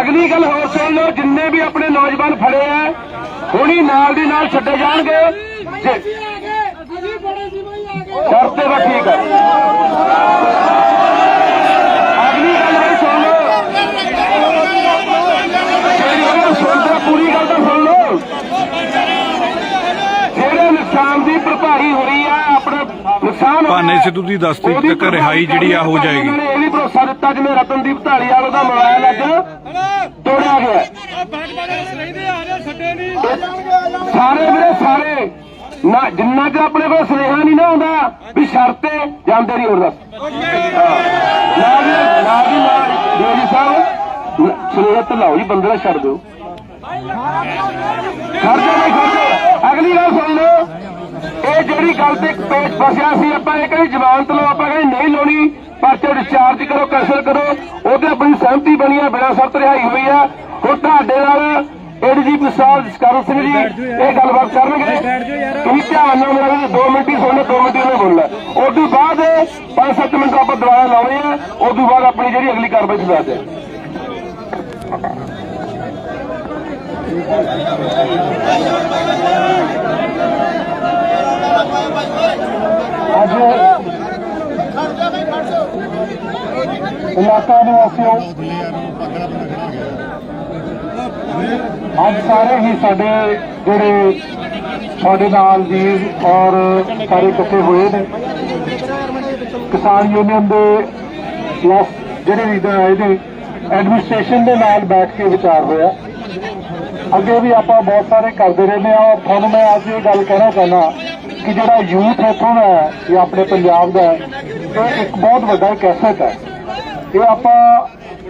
ਅਗਲੀ ਗੱਲ ਹੋਰ ਸੁਣ ਲਓ ਜਿੰਨੇ ਵੀ ਆਪਣੇ ਨੌਜਵਾਨ ਫੜੇ ਆ ਹੁਣੀ ਨਾਲ ਦੀ ਨਾਲ ਛੱਡੇ ਜਾਣਗੇ। ਤੇ ਤਾਂ ਠੀਕ ਹੈ ਅਗਲੀ ਗੱਲ ਵੀ ਸੁਣ ਲਓ। ਜਿਹੜੀ ਗੱਲ ਸੁਣ ਤਾਂ ਪੂਰੀ ਗੱਲ ਤਾਂ ਸੁਣ ਲਓ। ਜਿਹੜੇ ਨੁਕਸਾਨ ਦੀ ਭਰਪਾਈ ਹੋ ਰਹੀ ਆ ਆਪਣਾ ਨੁਕਸਾਨ ਭਾਨੇ ਸਿੱਧੂ ਦੀ ਦਸ ਤਰੀਕ ਉਹਦੀ ਤੱਕ ਰਿਹਾਈ ਜਿਹੜੀ ਆ ਹੋ ਜਾਏਗੀ। ਇਹ ਵੀ ਭਰੋਸਾ ਦਿੱਤਾ ਜਿਵੇਂ ਰਤਨਦੀਪ ਢਾਲੀਵਾਲ ਦਾ ਮੋਬਾਈਲ ਅੱਜ ਤੋੜਿਆ ਗਿਆ ਸਾਰੇ ਵੀਰੇ, ਸਾਰੇ। ਨਾ, ਜਿੰਨਾ ਚਿਰ ਆਪਣੇ ਕੋਲ ਸੁਨੇਹਾ ਨਹੀਂ ਨਾ ਆਉਂਦਾ ਵੀ ਸ਼ਰਤੇ ਜਾਂਦੇ ਨਹੀਂ ਹੋਰ ਦੱਸ। ਨਾ ਜੀ ਨਾ ਜੀ, ਨਾ ਦੇਵੀ ਸਾਹਿਬ, ਸੁਨੇਹਾ ਤਾਂ ਲਾਓ ਜੀ, ਬੰਦੇ ਦਾ ਛੱਡ ਦਿਓ। ਖਰਚੇ ਨਹੀਂ ਖਰਚੇ ਅਗਲੀ ਗੱਲ ਸੁਣ ਲਓ। ਇਹ ਜਿਹੜੀ ਗੱਲ ਤੇ ਪੇਚ ਫਸਿਆ ਸੀ, ਆਪਾਂ ਇਹ ਕਹਿੰਦੇ ਜ਼ਮਾਨਤ ਲਓ, ਆਪਾਂ ਕਹਿੰਦੇ ਨਹੀਂ ਲਾਉਣੀ, ਪਰਚੇ ਡਿਸਚਾਰਜ ਕਰੋ ਕੈਂਸਲ ਕਰੋ। ਉਹਦੇ ਆਪਣੀ ਸਹਿਮਤੀ ਬਣੀ ਆ, ਬਿਨਾਂ ਸ਼ਰਤ ਰਿਹਾਈ ਹੋਈ ਆ। ਹੁਣ ਤੁਹਾਡੇ ਨਾਲ ਏਡੀਜੀਪੀ ਸਾਹਿਬ ਜਸਕਰਨ ਸਿੰਘ ਜੀ ਇਹ ਗੱਲਬਾਤ ਕਰਨਗੇ? ਤੁਸੀਂ ਧਿਆਨ ਨਾਲ ਮੇਰਾ ਵੀ 2 ਮਿੰਟ ਹੀ ਸੁਣਨਾ 2 ਮਿੰਟ ਹੀ ਉਹਨੇ ਬੋਲਣਾ। ਉਸ ਤੋਂ ਬਾਅਦ 5-7 ਮਿੰਟ ਆਪਾਂ ਦੁਬਾਰਾ ਲਾਉਣੇ ਆ ਉਸ ਤੋਂ ਬਾਅਦ ਆਪਣੀ ਜਿਹੜੀ ਅਗਲੀ ਕਾਰਵਾਈ ਸ਼ੁਰੂ ਕਰਦੇ ਅੱਜ ਇਲਾਕਾ ਨਿਵਾਸੀਓ ਅੱਜ ਸਾਰੇ ਹੀ ਸਾਡੇ ਜਿਹੜੇ ਸਾਡੇ ਨਾਲ ਜੀ ਔਰ ਸਾਰੇ ਇਕੱਠੇ ਹੋਏ ਨੇ। ਕਿਸਾਨ ਯੂਨੀਅਨ ਦੇ ਜਿਹੜੇ ਲੀਡਰ ਆਏ ਨੇ ਐਡਮਿਨਿਸਟ੍ਰੇਸ਼ਨ ਦੇ ਨਾਲ ਬੈਠ ਕੇ ਵਿਚਾਰ ਹੋਇਆ। ਅੱਗੇ ਵੀ ਆਪਾਂ ਬਹੁਤ ਸਾਰੇ ਕਰਦੇ ਰਹਿੰਦੇ ਆ ਔਰ ਤੁਹਾਨੂੰ ਮੈਂ ਅੱਜ ਇਹ ਗੱਲ ਕਹਿਣਾ ਚਾਹੁੰਦਾ ਕਿ ਜਿਹੜਾ ਯੂਥ ਇੱਥੋਂ ਦਾ ਹੈ ਇਹ ਆਪਣੇ ਪੰਜਾਬ ਦਾ ਹੈ, ਇਹ ਇੱਕ ਬਹੁਤ ਵੱਡਾ ਕੈਸਟ ਹੈ। ਇਹ ਆਪਾਂ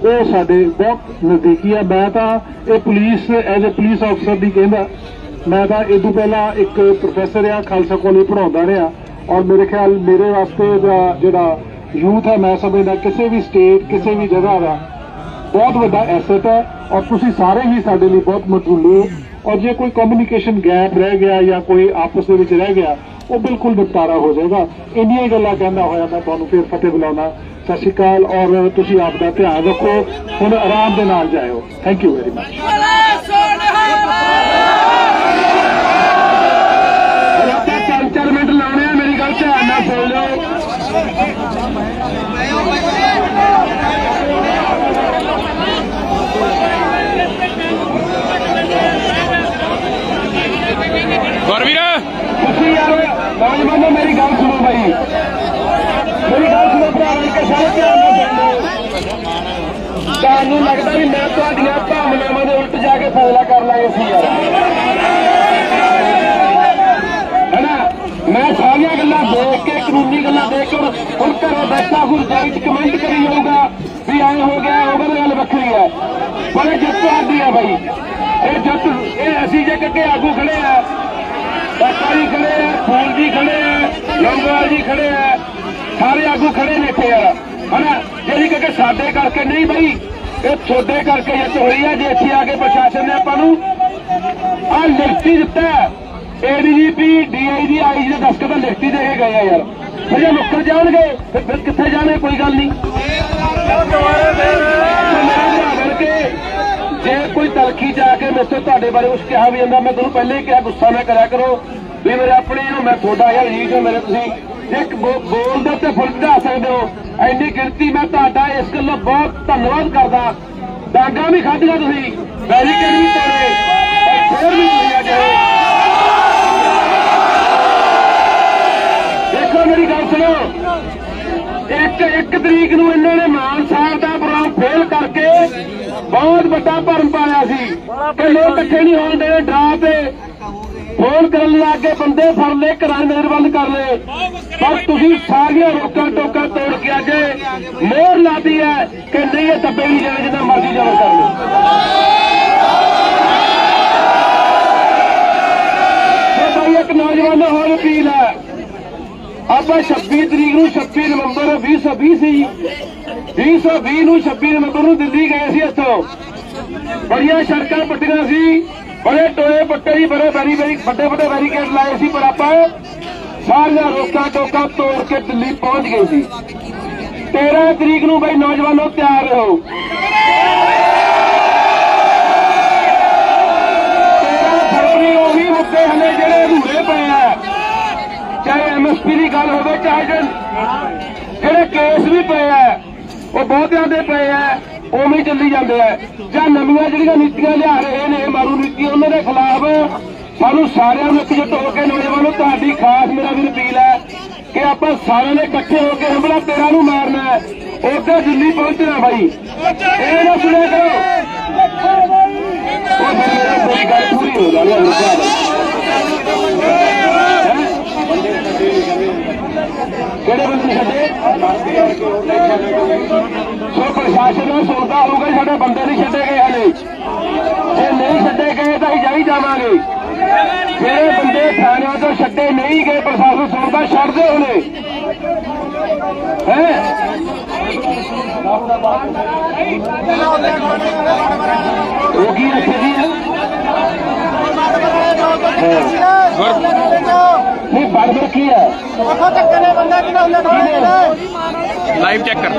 ਉਹ ਸਾਡੇ ਬਹੁਤ ਨਜ਼ਦੀਕੀ ਹੈ ਮੈਂ ਤਾਂ ਇਹ ਪੁਲਿਸ ਐਜ਼ ਅ ਪੁਲਿਸ ਅਫਸਰ ਦੀ ਕਹਿੰਦਾ, ਮੈਂ ਤਾਂ ਇਹ ਤੋਂ ਪਹਿਲਾਂ ਇੱਕ ਪ੍ਰੋਫੈਸਰ ਆ, ਖਾਲਸਾ ਕਾਲਜ ਪੜਾਉਂਦਾ ਰਿਹਾ। ਔਰ ਮੇਰੇ ਖਿਆਲ ਮੇਰੇ ਵਾਸਤੇ ਜਿਹੜਾ ਯੂਥ ਹੈ ਮੈਂ ਸਮਝਦਾ ਕਿਸੇ ਵੀ ਸਟੇਟ ਕਿਸੇ ਵੀ ਜਗ੍ਹਾ ਦਾ ਬਹੁਤ ਵੱਡਾ ਐਸੈਟ ਹੈ ਔਰ ਤੁਸੀਂ ਸਾਰੇ ਹੀ ਸਾਡੇ ਲਈ ਬਹੁਤ ਮਹੱਤਵਪੂਰਨ ਹੋ। ਔਰ ਜੇ ਕੋਈ ਕਮਿਊਨੀਕੇਸ਼ਨ ਗੈਪ ਰਹਿ ਗਿਆ ਜਾਂ ਕੋਈ ਆਪਸ ਦੇ ਵਿੱਚ ਰਹਿ ਗਿਆ, ਉਹ ਬਿਲਕੁਲ ਨਿਪਟਾਰਾ ਹੋ ਜਾਏਗਾ। ਇੰਨੀਆਂ ਗੱਲਾਂ ਕਹਿੰਦਾ ਹੋਇਆ ਮੈਂ ਤੁਹਾਨੂੰ, ਫਿਰ ਫਤਿਹ ਬੁਲਾਉਣਾ ਸਤਿ ਸ਼੍ਰੀ ਅਕਾਲ ਔਰ ਤੁਸੀਂ ਆਪ ਦਾ ਧਿਆਨ ਰੱਖੋ। ਹੁਣ ਆਰਾਮ ਦੇ ਨਾਲ ਜਾਇਓ। ਥੈਂਕ ਯੂ ਵੈਰੀ ਮਚ ਚਾਰ ਮਿੰਟ ਲਾਉਣੇ ਆ ਮੇਰੀ ਗੱਲ ਧਿਆਨ ਨਾਲ ਸੁਣ ਲਓ। ਗੁਰਵੀਰ। ਤੁਸੀਂ ਯਾਰ ਨੌਜਵਾਨੋ ਮੇਰੀ ਗੱਲ ਸੁਣੋ। ਭਰਾ ਧਿਆਨ ਨਾਲ ਸੁਣ ਤੁਹਾਨੂੰ ਲੱਗਦਾ ਵੀ ਮੈਂ ਤੁਹਾਡੀਆਂ ਭਾਵਨਾਵਾਂ ਦੇ ਉਲਟ ਜਾ ਕੇ ਫੈਸਲਾ ਕਰ ਲਾਂਗੇ ਸੀ ਯਾਰ। ਹੈਨਾ? ਮੈਂ ਸਾਰੀਆਂ ਗੱਲਾਂ ਦੇਖ ਕੇ, ਕਾਨੂੰਨੀ ਗੱਲਾਂ ਦੇਖ ਕੇ, ਹੁਣ- ਹੁਣ ਘਰੇ ਬੈਠਾ ਹੁਣ ਜਾਈ ਕਮੈਂਟ ਕਰੀ ਜਾਊਗਾ ਵੀ ਐ ਹੋ ਗਿਆ, ਉਹ ਗੱਲ ਵੱਖਰੀ ਹੈ। ਪਰ ਇਹ ਜਿੱਤ ਆਦੀ ਹੈ ਬਾਈ। ਇਹ ਜਿੱਤ ਇਹ ਅਸੀਂ ਜੇ ਕੱਕੇ ਆਗੂ ਖੜੇ ਆ ਬਾਬਾ ਜੀ ਖੜੇ ਆ ਫੂਲ ਜੀ ਖੜੇ ਆ ਲੰਗੋਵਾਲ ਜੀ ਖੜੇ ਆ ਆਗੂ ਖੜੇ ਨੇ ਇੱਥੇ ਯਾਰ। ਹਨਾ? ਜਿਹੜੀ ਕਿ ਸਾਡੇ ਕਰਕੇ ਨਹੀਂ ਬਈ, ਇਹ ਤੁਹਾਡੇ ਕਰਕੇ ਜਿੱਤ ਹੋਈ ਹੈ ਜੇ ਇੱਥੇ ਆ ਕੇ ਪ੍ਰਸ਼ਾਸਨ ਨੇ ਆਪਾਂ ਨੂੰ ਆ ਲਿਖਤੀ ਦਿੱਤਾ ਏਡੀਜੀਪੀ ਡੀਆਈਜੀ ਆਈਜੀ ਦੇ ਦਸਤਖਤ ਲਿਖਤੀ ਦੇ ਕੇ ਗਏ ਆ ਯਾਰ। ਫਿਰ ਜੇ ਮੁੱਕਰ ਜਾਣਗੇ, ਫਿਰ ਫਿਰ ਕਿੱਥੇ ਜਾਣੇ, ਕੋਈ ਗੱਲ ਨਹੀਂ। ਕਰਕੇ ਜੇ ਕੋਈ ਤਲਖੀ ਜਾ ਕੇ ਮੇਰੇ ਤੁਹਾਡੇ ਬਾਰੇ ਕੁਝ ਕਿਹਾ ਵੀ ਜਾਂਦਾ, ਮੈਂ ਤੁਹਾਨੂੰ ਪਹਿਲੇ ਹੀ ਕਿਹਾ, ਗੁੱਸਾ ਨਾ ਕਰਿਆ ਕਰੋ ਵੀ ਮੇਰੇ ਆਪਣੇ ਨੂੰ, ਮੈਂ ਤੁਹਾਡਾ ਯਾਰ, ਜੀ ਹੋ ਮੇਰੇ ਤੁਸੀਂ ਇੱਕ ਬੋਲ ਦੇ ਉੱਤੇ ਫੁੱਲ ਚੜਾ ਸਕਦੇ ਹੋ। ਐਨੀ ਗਿਣਤੀ ਮੈਂ ਤੁਹਾਡਾ ਇਸ ਗੱਲੋਂ ਬਹੁਤ ਧੰਨਵਾਦ ਕਰਦਾ। ਡਾਂਗਾ ਵੀ ਖਾਧੀਆਂ ਤੁਸੀਂ। ਬੈਰੀਕੇਡ ਵੀ ਤੋੜੇ ਫੇਰ ਵੀ ਤੁਸੀਂ ਅੱਜ। ਇਹ ਦੇਖੋ ਮੇਰੀ ਗੱਲ ਸੁਣੋ। ਇੱਕ ਇੱਕ ਤਰੀਕ ਨੂੰ ਇਹਨਾਂ ਨੇ ਮਾਨ ਸਾਹਿਬ ਦਾ ਪ੍ਰੋਗਰਾਮ ਫੇਲ ਕਰਕੇ ਬਹੁਤ ਵੱਡਾ ਭਰਮ ਪਾਇਆ ਸੀ। ਕਿ ਲੋਕ ਇਕੱਠੇ ਨਹੀਂ ਹੋਣ ਦੇਣੇ ਡਰਾ ਤੇ ਫੋਨ ਕਰਨ ਲੱਗ ਕੇ ਬੰਦੇ ਫੜ ਲਏ, ਘਰਾਂ ਨਜ਼ਰ ਬੰਦ ਕਰ ਲਏ। ਪਰ ਤੁਸੀਂ ਸਾਰੀਆਂ ਰੋਕਾਂ ਟੋਕਾਂ ਤੋੜ ਕੇ ਅੱਗੇ ਮੋਹਰ ਲਾਦੀ ਹੈ ਕਿ ਨਹੀਂ, ਇਹ ਦੱਬੇ ਨਹੀਂ ਜਾਣੇ ਜਿੰਨਾ ਮਰਜ਼ੀ ਜ਼ਬਰ ਕਰ ਲਓ। ਭਾਈ ਇੱਕ ਨੌਜਵਾਨ ਹੋਰ ਅਪੀਲ ਹੈ। ਆਪਾਂ 26 ਤਰੀਕ ਨੂੰ 26 ਨਵੰਬਰ 2020 ਸੀ 2020 ਨੂੰ 26 ਨਵੰਬਰ ਨੂੰ ਦਿੱਲੀ ਗਏ ਸੀ ਇੱਥੋਂ। ਬੜੀਆਂ ਸੜਕਾਂ ਪੱਟੀਆਂ ਸੀ। ਬੜੇ ਟੋਏ ਪੱਟੇ ਸੀ ਬੜੇ ਬੈਰੀ ਬੈਰੀ ਵੱਡੇ ਵੱਡੇ ਬੈਰੀਕੇਡ ਲਾਏ ਸੀ, ਪਰ ਆਪਾਂ ਸਾਰੀਆਂ ਰੋਕਾਂ ਟੋਕਾਂ ਤੋੜ ਕੇ ਦਿੱਲੀ ਪਹੁੰਚ ਗਏ ਸੀ। 13 ਤਰੀਕ ਨੂੰ ਬਈ ਨੌਜਵਾਨੋ ਤਿਆਰ ਰਹੋ। 13 ਫਰਵਰੀ ਉਹ ਵੀ ਮੁੱਦੇ ਹਲੇ ਜਿਹੜੇ ਅਧੂਰੇ ਪਏ ਆ। ਚਾਹੇ ਐਮਐਸਪੀ ਦੀ ਗੱਲ ਹੋਵੇ, ਚਾਹੇ ਜਿਹੜੇ ਕੇਸ ਵੀ ਪਏ ਆ, ਉਹ ਬਹੁਤਿਆਂ ਦੇ ਪਏ ਆ। ਉਵੇਂ ਚੱਲੀ ਜਾਂਦੇ ਆ। ਜਾਂ ਨਵੀਆਂ ਜਿਹੜੀਆਂ ਨੀਤੀਆਂ ਲਿਆ ਰਹੇ ਨੇ ਮਾਰੂ ਨੀਤੀ ਉਹਨਾਂ ਦੇ ਖਿਲਾਫ ਸਾਨੂੰ ਸਾਰਿਆਂ ਨੂੰ ਇਕਜੁੱਟ ਹੋ ਕੇ ਨੌਜਵਾਨੋ ਤੁਹਾਡੀ ਖਾਸ ਮੇਰਾ ਵੀ ਅਪੀਲ ਹੈ ਕਿ ਆਪਾਂ ਸਾਰਿਆਂ ਨੇ ਇਕੱਠੇ ਹੋ ਕੇ ਹਮਲਾ ਤੇਰਾ ਨੂੰ ਮਾਰਨਾ ਹੈ। ਉੱਧਰ ਦਿੱਲੀ ਪਹੁੰਚਣਾ ਬਾਈ। ਇਹ ਨਾ ਸੁਣਿਆ ਕਰੋ। ਉਹ ਫਿਰ ਮੇਰਾ ਕੋਈ ਗੱਲ ਪੂਰੀ ਹੋ ਜਾਣੀ ਹੈ ਕਿਹੜੇ ਬੰਦੇ ਛੱਡੇ ਸੋ ਪ੍ਰਸ਼ਾਸਨ ਨੂੰ ਸੁਣਦਾ ਹੋਊਗਾ ਸਾਡੇ ਬੰਦੇ ਨਹੀਂ ਛੱਡੇ ਗਏ ਹਲੇ। ਜੇ ਨਹੀਂ ਛੱਡੇ ਗਏ ਤਾਂ ਅਸੀਂ ਜਾਈ ਜਾਵਾਂਗੇ। ਜਿਹੜੇ ਬੰਦੇ ਥਾਣਿਆਂ ਤੋਂ ਛੱਡੇ ਨਹੀਂ ਗਏ ਪ੍ਰਸ਼ਾਸਨ ਸੁਣਦਾ ਛੱਡਦੇ ਹੋਣੇ ਹੈ? ਕੀ ਇੱਥੇ ਦੀ ਹੈ। ਨਹੀਂ ਬਰਬਰ ਕੀ ਹੈ? ਲਾਈਵ ਚੈੱਕ ਕਰ।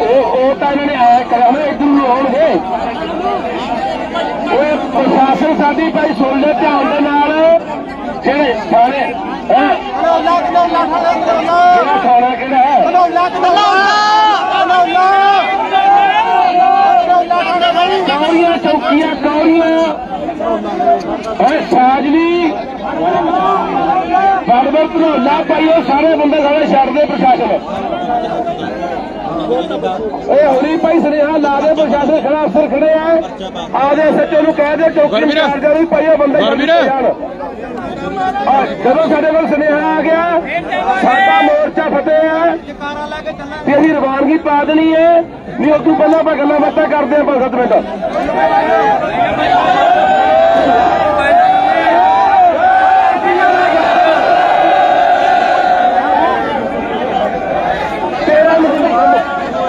ਉਹ ਉਹ ਤਾਂ ਇਹਨਾਂ ਨੇ ਆਇਆ ਕਰਿਆ ਹੋਣਾ ਇਧਰ ਨੂੰ ਆਉਣਗੇ। ਓਏ ਪ੍ਰਸ਼ਾਸਨ ਸਾਡੀ ਭਾਈ ਸੁਣ ਲੈ ਧਿਆਨ ਦੇ ਨਾਲ। ਜਿਹੜੇ ਥਾਣੇ ਹੈ? ਕਿਹੜਾ ਥਾਣਾ ਕਿਹੜਾ ਹੈ? ਕੌੜੀਆਂ ਚੌਕੀਆਂ ਕੌੜੀਆਂ ਹੈ ਸਾਜਲੀ। ਉਹ ਸਾਰੇ ਬੰਦੇ ਸਾਰੇ ਛੱਡਦੇ ਪ੍ਰਸ਼ਾਸਨ। ਇਹ ਭਾਈ ਸੁਨੇਹਾ ਲਾ ਦੇ ਪ੍ਰਸ਼ਾਸਨ ਖੜਾ ਅਫਸਰ ਖੜੇ ਆ। ਆ ਦੇ ਸੱਚੇ ਨੂੰ ਕਹਿ ਦੇ ਚੌਕੀ ਗੁਰਵੀਰ। ਇੰਚਾਰਜ ਆ ਵੀ ਭਾਈ ਉਹ ਬੰਦੇ ਜਦੋਂ ਸਾਡੇ ਕੋਲ ਸੁਨੇਹਾ ਆ ਗਿਆ ਸਾਡਾ ਮੋਰਚਾ ਫਤਿਹ ਹੈ ਤੇ ਅਸੀਂ ਰਵਾਨਗੀ ਪਾ ਦੇਣੀ ਹੈ ਨਹੀਂ ਉਦੋਂ ਪਹਿਲਾਂ ਆਪਾਂ ਗੱਲਾਂ ਬਾਤਾਂ ਕਰਦੇ ਆਪਾਂ ਸੱਤ ਮਿੰਟ ਤੇਰਾਂ ਨੂੰ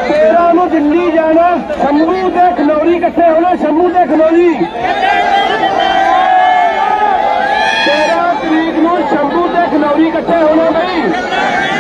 ਤੇਰਾਂ ਨੂੰ ਦਿੱਲੀ ਜਾਣਾ ਸ਼ੰਭੂ ਤੇ ਖਨੌਰੀ ਇਕੱਠੇ ਹੋਣਾ ਸ਼ੰਭੂ ਤੇ ਖਨੌਰੀ ਤੇਰਾਂ ਤਰੀਕ ਨੂੰ ਸ਼ੰਭੂ ਤੇ ਖਨੌਰੀ ਇਕੱਠੇ ਹੋਣਾ ਬਈ।